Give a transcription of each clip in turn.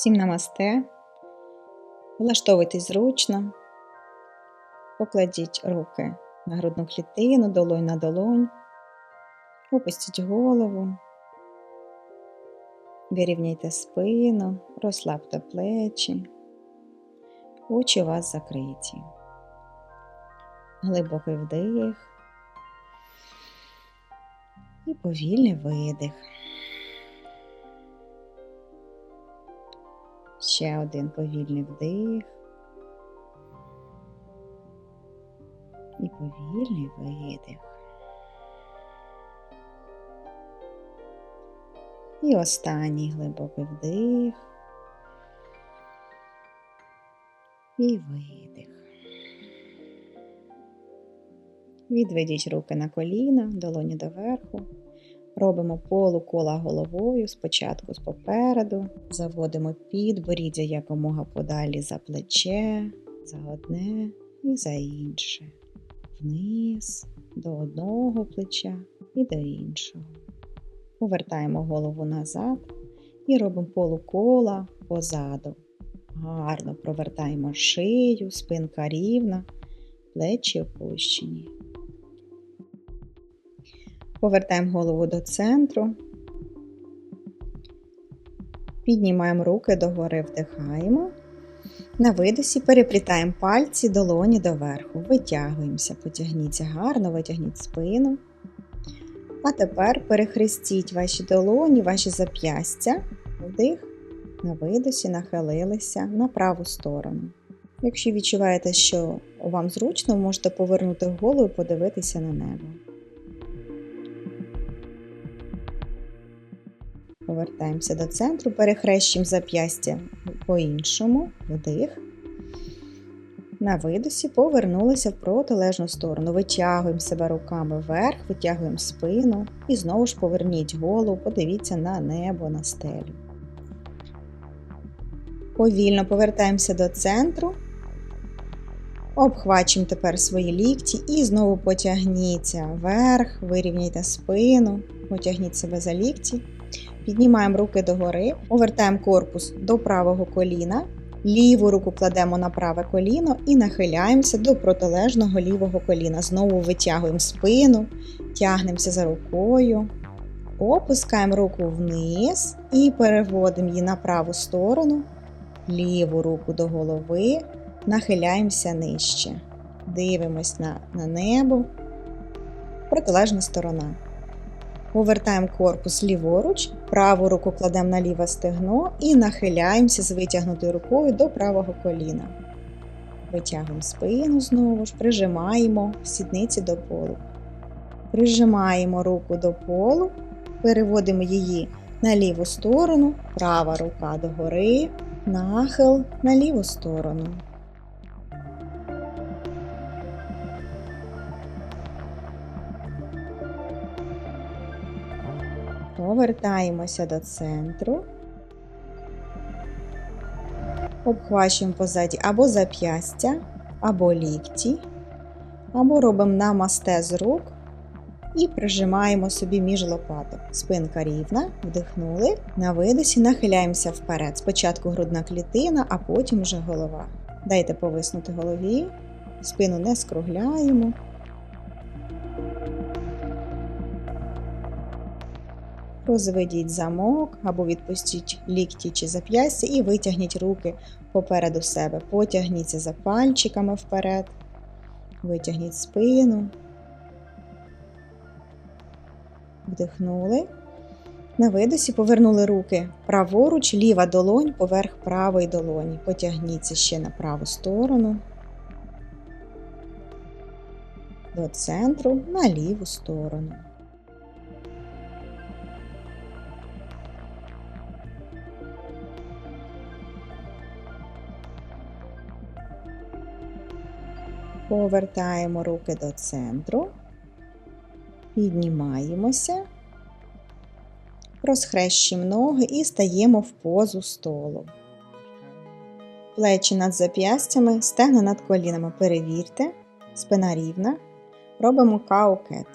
Всім намасте. Влаштовуйтесь зручно. Покладіть руки на грудну клітину, долонь на долонь. Опустіть голову. Вирівняйте спину, розслабте плечі. Очі у вас закриті. Глибокий вдих і повільний видих. Ще один повільний вдих і повільний видих. І останній глибокий вдих і видих. Відведіть руки на коліна, долоні доверху. Робимо полукола головою, спочатку з попереду, заводимо підборіддя якомога подалі за плече, за одне і за інше, вниз, до одного плеча і до іншого. Повертаємо голову назад і робимо полукола позаду. Гарно провертаємо шию, спинка рівна, плечі опущені. Повертаємо голову до центру. Піднімаємо руки догори, вдихаємо. На видосі переплітаємо пальці долоні доверху. Витягуємося, потягніться гарно, витягніть спину. А тепер перехрестіть ваші долоні, ваші зап'ястя. Вдих, на видосі нахилилися на праву сторону. Якщо відчуваєте, що вам зручно, можете повернути голову і подивитися на небо. Повертаємося до центру, перехрещуємо зап'ястя по-іншому, вдих. На видосі повернулися в протилежну сторону. Витягуємо себе руками вверх, витягуємо спину і знову ж поверніть голову, подивіться на небо, на стелю. Повільно повертаємося до центру. Обхвачуємо тепер свої лікті і знову потягніться вверх, вирівняйте спину, потягніть себе за лікті. Піднімаємо руки догори, повертаємо корпус до правого коліна, ліву руку кладемо на праве коліно і нахиляємося до протилежного лівого коліна. Знову витягуємо спину, тягнемося за рукою, опускаємо руку вниз і переводимо її на праву сторону, ліву руку до голови, нахиляємося нижче. Дивимось на, на небо, протилежна сторона. Повертаємо корпус ліворуч, праву руку кладемо на ліве стегно і нахиляємося з витягнутою рукою до правого коліна. Витягуємо спину знову ж, прижимаємо сідниці до полу. Прижимаємо руку до полу, переводимо її на ліву сторону, права рука догори, нахил на ліву сторону. Повертаємося до центру, обхвачуємо позаді або зап'ястя, або лікті, або робимо намасте з рук і прижимаємо собі між лопаток. Спинка рівна, вдихнули, на видосі нахиляємося вперед. Спочатку грудна клітина, а потім вже голова. Дайте повиснути голові, спину не скругляємо. Розведіть замок або відпустіть лікті чи зап'ястя і витягніть руки попереду себе. Потягніться за пальчиками вперед, витягніть спину, вдихнули. На видосі повернули руки праворуч, ліва долонь поверх правої долоні. Потягніться ще на праву сторону, до центру на ліву сторону. Повертаємо руки до центру, піднімаємося, розхрещуємо ноги і стаємо в позу столу. Плечі над зап'ястями, стегна над колінами. Перевірте, спина рівна. Робимо каукет.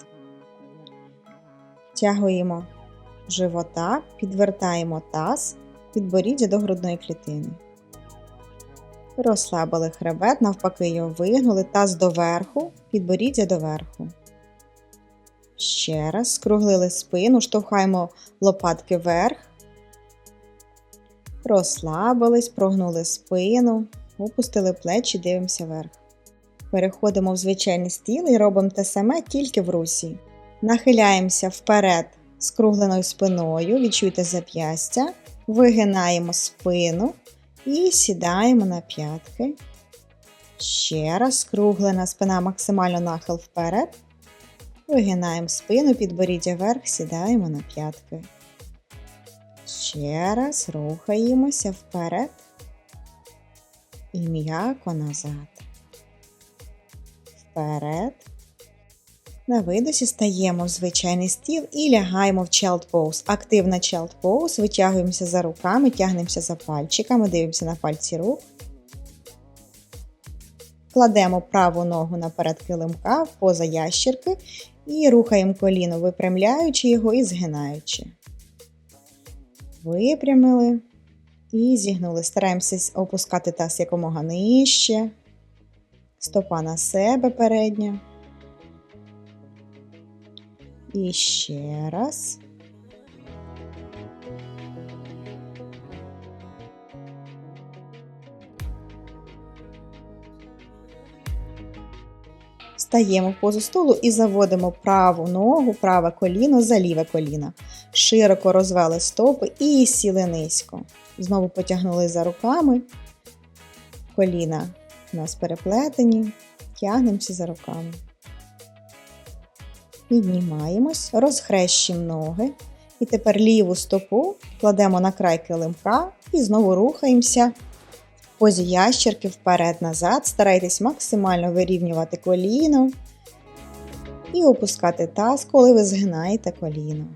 Тягуємо живота, підвертаємо таз, підборіддя до грудної клітини. Розслабили хребет, навпаки його вигнули, таз доверху, підборіддя доверху. Ще раз скруглили спину, штовхаємо лопатки вверх. Розслабились, прогнули спину, опустили плечі, дивимося вверх. Переходимо в звичайний стіл і робимо те саме тільки в русі. Нахиляємося вперед скругленою спиною, відчуйте зап'ястя, вигинаємо спину і сідаємо на п'ятки. Ще раз скруглена спина максимально нахил вперед. Вигинаємо спину, підборіддя вверх, сідаємо на п'ятки. Ще раз рухаємося вперед і м'яко назад. Вперед. На видосі стаємо в звичайний стіл і лягаємо в child pose. Активна child pose, витягуємося за руками, тягнемося за пальчиками, дивимося на пальці рук. Кладемо праву ногу наперед килимка поза ящірки і рухаємо коліно, випрямляючи його і згинаючи. Випрямили і зігнули. Стараємося опускати таз якомога нижче. Стопа на себе передня. І ще раз. Стаємо в позу столу і заводимо праву ногу, праве коліно за ліве коліно. Широко розвели стопи і сіли низько. Знову потягнули за руками. Коліна у нас переплетені, тягнемося за руками. Піднімаємось, розхрещимо ноги. І тепер ліву стопу кладемо на край килимка і знову рухаємося в позі ящерки вперед-назад. Старайтесь максимально вирівнювати коліно і опускати таз, коли ви згинаєте коліно.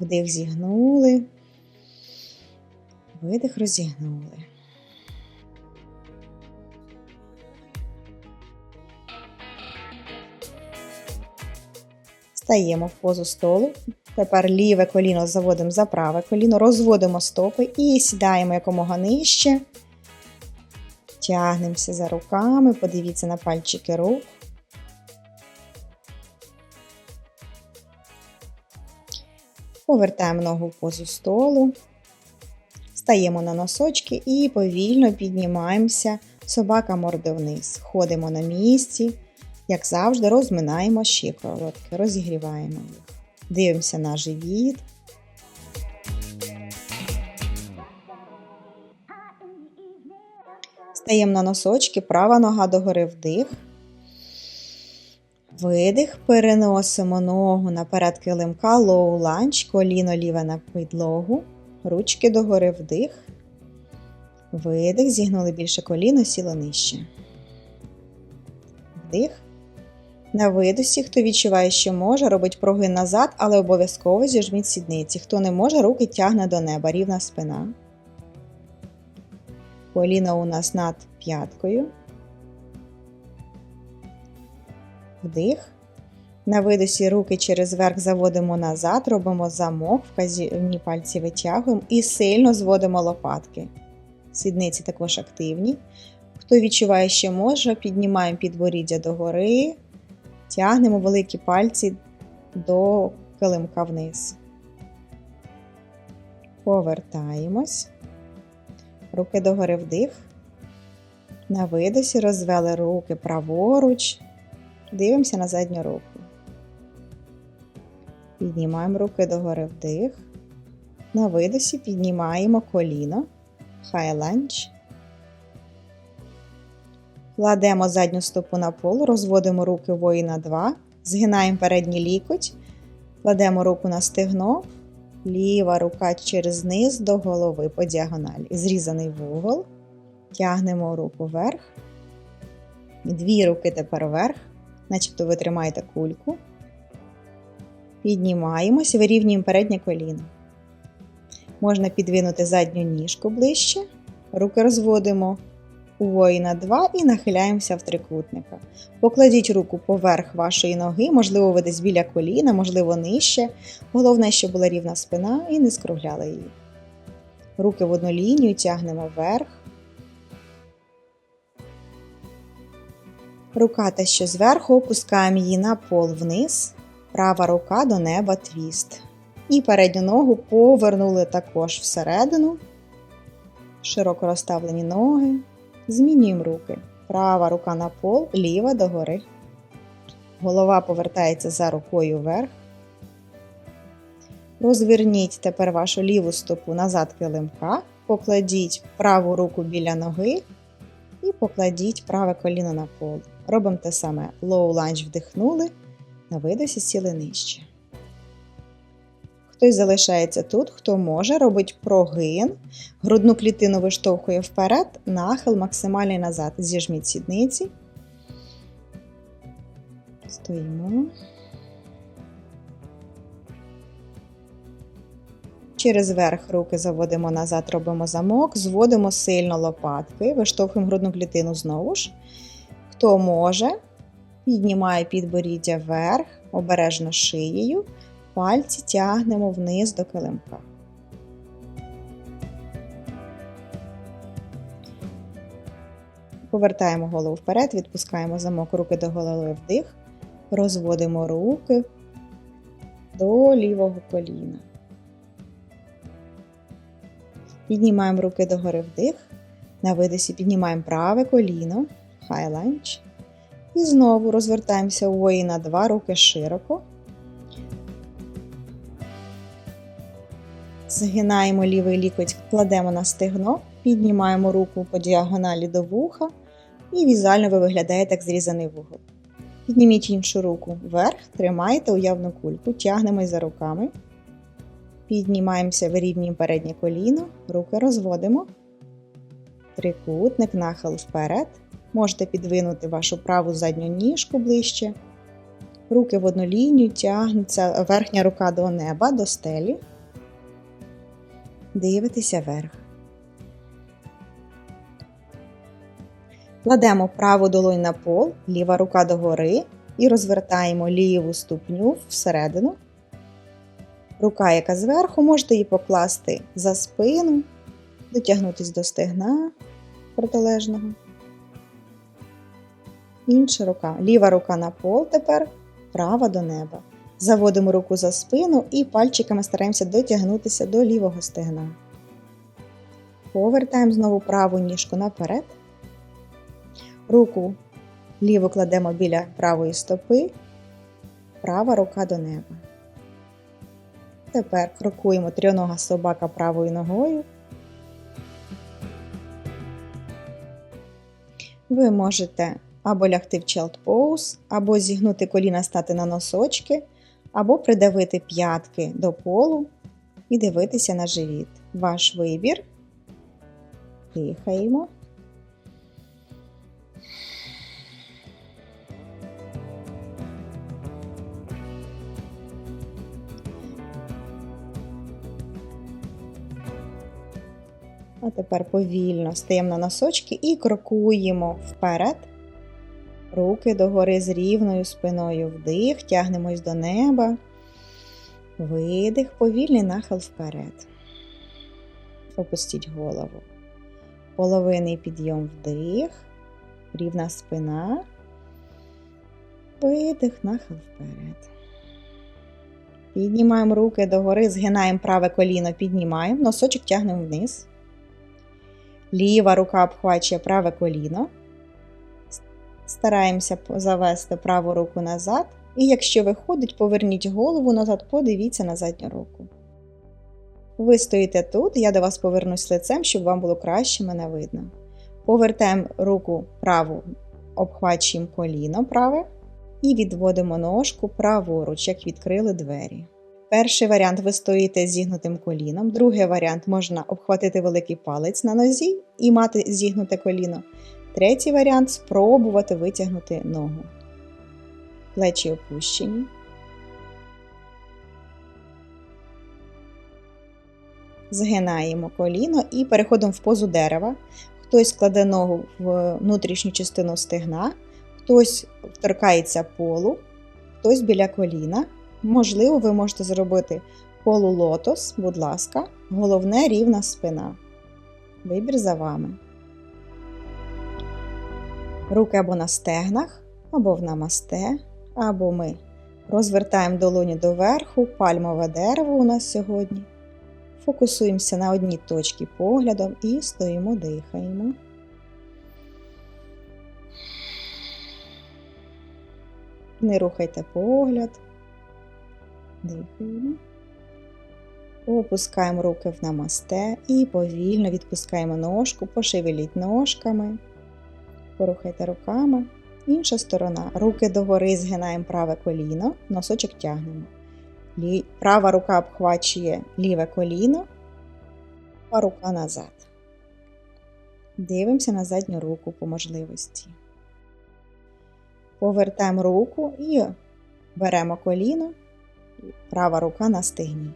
Вдих зігнули, видих розігнули. Стаємо в позу столу. Тепер ліве коліно заводимо за праве коліно, розводимо стопи і сідаємо якомога нижче. Тягнемося за руками, подивіться на пальчики рук. Повертаємо ногу в позу столу. Стаємо на носочки і повільно піднімаємося. Собака морди вниз. Ходимо на місці. Як завжди, розминаємо щиколотки, розігріваємо їх. Дивимося на живіт. Стаємо на носочки, права нога догори вдих. Видих, переносимо ногу наперед килимка, лоу ланч, коліно ліве на підлогу, ручки догори вдих. Видих, зігнули більше коліно, сіло нижче. Вдих. На видосі, хто відчуває, що може, робить прогин назад, але обов'язково зіжміть сідниці. Хто не може, руки тягне до неба, рівна спина. Коліно у нас над п'яткою. Вдих. На видосі руки через верх заводимо назад, робимо замок, вказівні пальці витягуємо і сильно зводимо лопатки. Сідниці також активні. Хто відчуває, що може, піднімаємо підборіддя догори. Тягнемо великі пальці до килимка вниз. Повертаємось. Руки догори вдих. На видосі розвели руки праворуч. Дивимося на задню руку. Піднімаємо руки догори вдих. На видосі піднімаємо коліно. High lunge. Кладемо задню стопу на пол, розводимо руки воїна 2, згинаємо передній лікоть, кладемо руку на стегно, ліва рука через низ до голови по діагоналі. Зрізаний вугол. Тягнемо руку вверх. Дві руки тепер вверх, начебто ви тримаєте кульку. Піднімаємося, вирівнюємо переднє коліно. Можна підвинути задню ніжку ближче, руки розводимо у воїна 2 і нахиляємося в трикутника. Покладіть руку поверх вашої ноги, можливо, ви десь біля коліна, можливо, нижче. Головне, щоб була рівна спина і не скругляли її. Руки в одну лінію тягнемо вверх. Рука та що зверху опускаємо її на пол вниз. Права рука до неба твіст. І передню ногу повернули також всередину. Широко розставлені ноги. Змінюємо руки. Права рука на пол, ліва догори. Голова повертається за рукою вверх. Розверніть тепер вашу ліву стопу назад килимка, покладіть праву руку біля ноги і покладіть праве коліно на пол. Робимо те саме. Low lunge вдихнули, на видосі сіли нижче. Хтось залишається тут, хто може, робить прогин, грудну клітину виштовхує вперед, нахил максимальний назад. Зіжміть сідниці. Стоїмо. Через верх руки заводимо назад, робимо замок, зводимо сильно лопатки, виштовхуємо грудну клітину знову ж. Хто може, піднімає підборіддя вверх, обережно шиєю, пальці тягнемо вниз до килимка. Повертаємо голову вперед, відпускаємо замок руки до голови вдих, розводимо руки до лівого коліна. Піднімаємо руки догори вдих. На видосі піднімаємо праве коліно, lunge. І знову розвертаємося у воїна два руки широко. Згинаємо лівий лікоть, кладемо на стегно, піднімаємо руку по діагоналі до вуха і візуально ви виглядаєте як зрізаний вугол. Підніміть іншу руку вверх, тримайте уявну кульку, тягнемось за руками. Піднімаємося, вирівнюємо переднє коліно, руки розводимо. Трикутник, нахил вперед. Можете підвинути вашу праву задню ніжку ближче. Руки в одну лінію тягнуться верхня рука до неба, до стелі. Дивитеся вверх. Кладемо праву долонь на пол, ліва рука догори і розвертаємо ліву ступню всередину. Рука, яка зверху, можете її покласти за спину, дотягнутися до стегна протилежного. Інша рука. Ліва рука на пол тепер, права до неба. Заводимо руку за спину і пальчиками стараємося дотягнутися до лівого стегна. Повертаємо знову праву ніжку наперед. Руку ліву кладемо біля правої стопи, права рука до неба. Тепер крокуємо трьонога собака правою ногою. Ви можете або лягти в child pose, або зігнути коліна стати на носочки, або придавити п'ятки до полу і дивитися на живіт. Ваш вибір. Дихаємо. А тепер повільно стаємо на носочки і крокуємо вперед. Руки догори з рівною спиною вдих, тягнемось до неба. Видих, повільний нахил вперед. Опустіть голову. Половинний підйом вдих, рівна спина. Видих, нахил вперед. Піднімаємо руки догори, згинаємо праве коліно, піднімаємо, носочок тягнемо вниз. Ліва рука обхвачує праве коліно. Стараємося завести праву руку назад. І якщо виходить, поверніть голову назад, подивіться на задню руку. Ви стоїте тут, я до вас повернусь лицем, щоб вам було краще мене видно. Повертаємо руку праву, обхвачуємо коліно праве і відводимо ножку праворуч, як відкрили двері. Перший варіант ви стоїте зігнутим коліном. Другий варіант можна обхватити великий палець на нозі і мати зігнуте коліно. Третій варіант спробувати витягнути ногу. Плечі опущені. Згинаємо коліно і переходимо в позу дерева. Хтось кладе ногу в внутрішню частину стегна, хтось вторкається полу, хтось біля коліна. Можливо, ви можете зробити полулотос, будь ласка, головне рівна спина. Вибір за вами. Руки або на стегнах, або в намасте, або ми розвертаємо долоні доверху, пальмове дерево у нас сьогодні. Фокусуємося на одній точці поглядом і стоїмо, дихаємо. Не рухайте погляд. Дихаємо. Опускаємо руки в намасте і повільно відпускаємо ножку, пошевеліть ножками, порухайте руками. Інша сторона. Руки догори згинаємо праве коліно, носочок тягнемо. Права рука обхвачує ліве коліно, а рука назад. Дивимося на задню руку по можливості. Повертаємо руку і беремо коліно, права рука на стегні.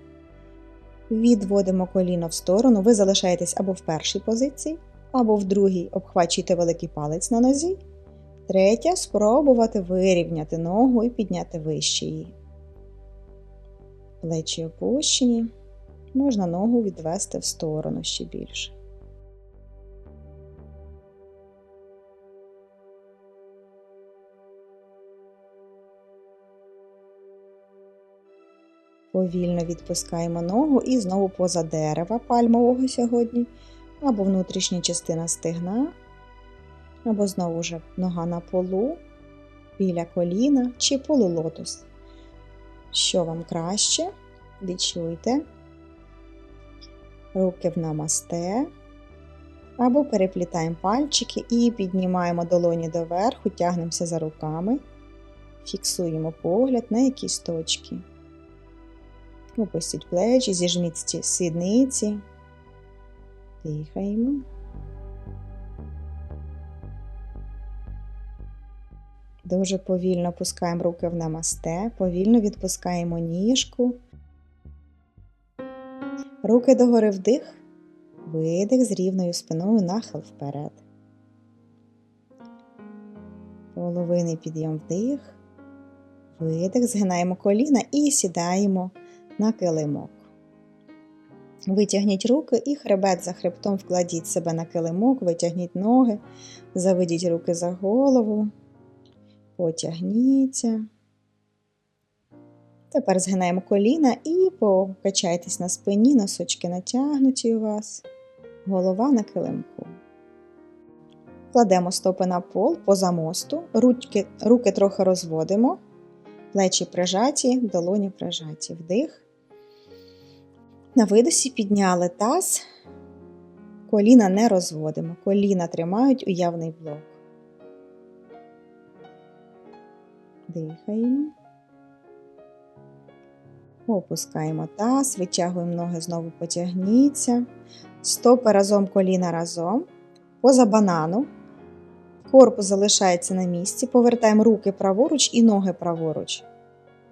Відводимо коліно в сторону, ви залишаєтесь або в першій позиції, або в другій обхвачуєте великий палець на нозі. Третя спробувати вирівняти ногу і підняти вище її. Плечі опущені, можна ногу відвести в сторону ще більше. Повільно відпускаємо ногу і знову поза дерева пальмового сьогодні, або внутрішня частина стегна, або знову ж нога на полу, біля коліна чи полулотос. Що вам краще? Відчуйте. Руки в намасте. Або переплітаємо пальчики і піднімаємо долоні доверху, тягнемося за руками, фіксуємо погляд на якісь точки. Опустіть плечі, зіжміть сідниці, дихаємо. Дуже повільно опускаємо руки в намасте, повільно відпускаємо ніжку. Руки догори вдих, видих з рівною спиною нахил вперед. Половинний підйом вдих, видих, згинаємо коліна і сідаємо на килимок. Витягніть руки і хребет за хребтом вкладіть себе на килимок, витягніть ноги, заведіть руки за голову, потягніться. Тепер згинаємо коліна і покачайтесь на спині, носочки натягнуті у вас, голова на килимку. Кладемо стопи на пол поза мосту, руки, руки трохи розводимо, плечі прижаті, долоні прижаті. Вдих. На видосі підняли таз, коліна не розводимо, коліна тримають уявний блок. Дихаємо. Опускаємо таз, витягуємо ноги, знову потягніться. Стопи разом коліна разом. Поза банану. Корпус залишається на місці. Повертаємо руки праворуч і ноги праворуч.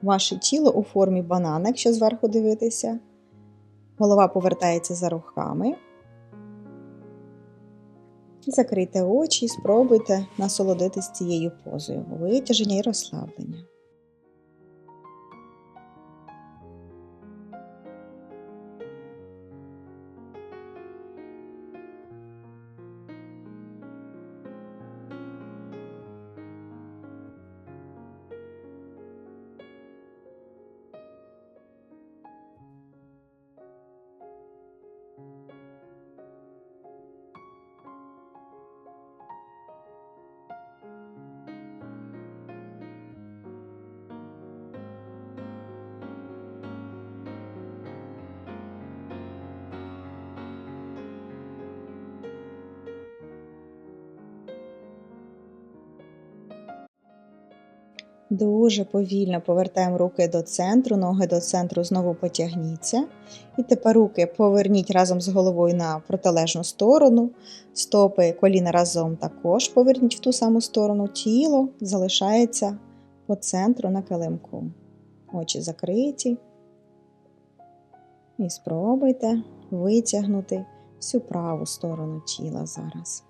Ваше тіло у формі банана, якщо зверху дивитися. Голова повертається за рухами. Закрийте очі і спробуйте насолодитись цією позою, витяження і розслаблення. Дуже повільно повертаємо руки до центру, ноги до центру знову потягніться. І тепер руки поверніть разом з головою на протилежну сторону. Стопи коліна разом також поверніть в ту саму сторону. Тіло залишається по центру на килимку. Очі закриті. І спробуйте витягнути всю праву сторону тіла зараз.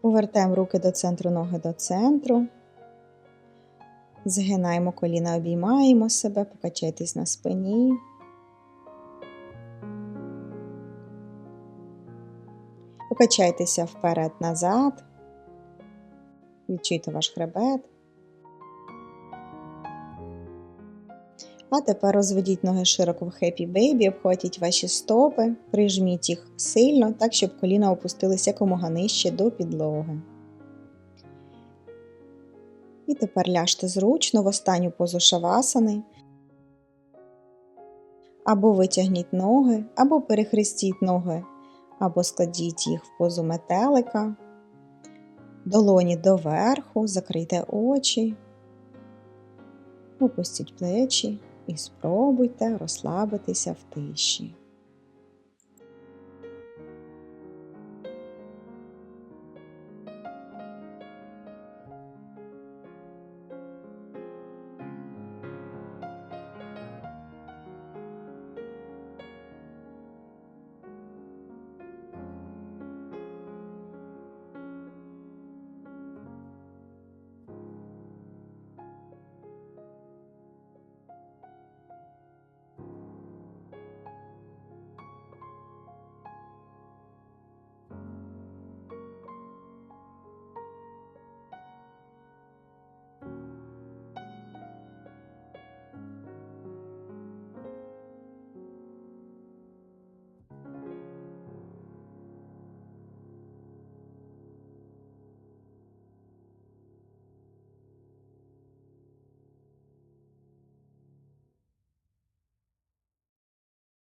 Повертаємо руки до центру, ноги до центру. Згинаємо коліна, обіймаємо себе, покачайтесь на спині. Покачайтеся вперед-назад. Відчуйте ваш хребет. А тепер розведіть ноги широко в Happy Baby, обхватіть ваші стопи, прижміть їх сильно, так, щоб коліна опустились якомога нижче до підлоги. І тепер ляжте зручно в останню позу шавасани. Або витягніть ноги, або перехрестіть ноги, або складіть їх в позу метелика. Долоні доверху, закрийте очі, опустіть плечі і спробуйте розслабитися в тиші.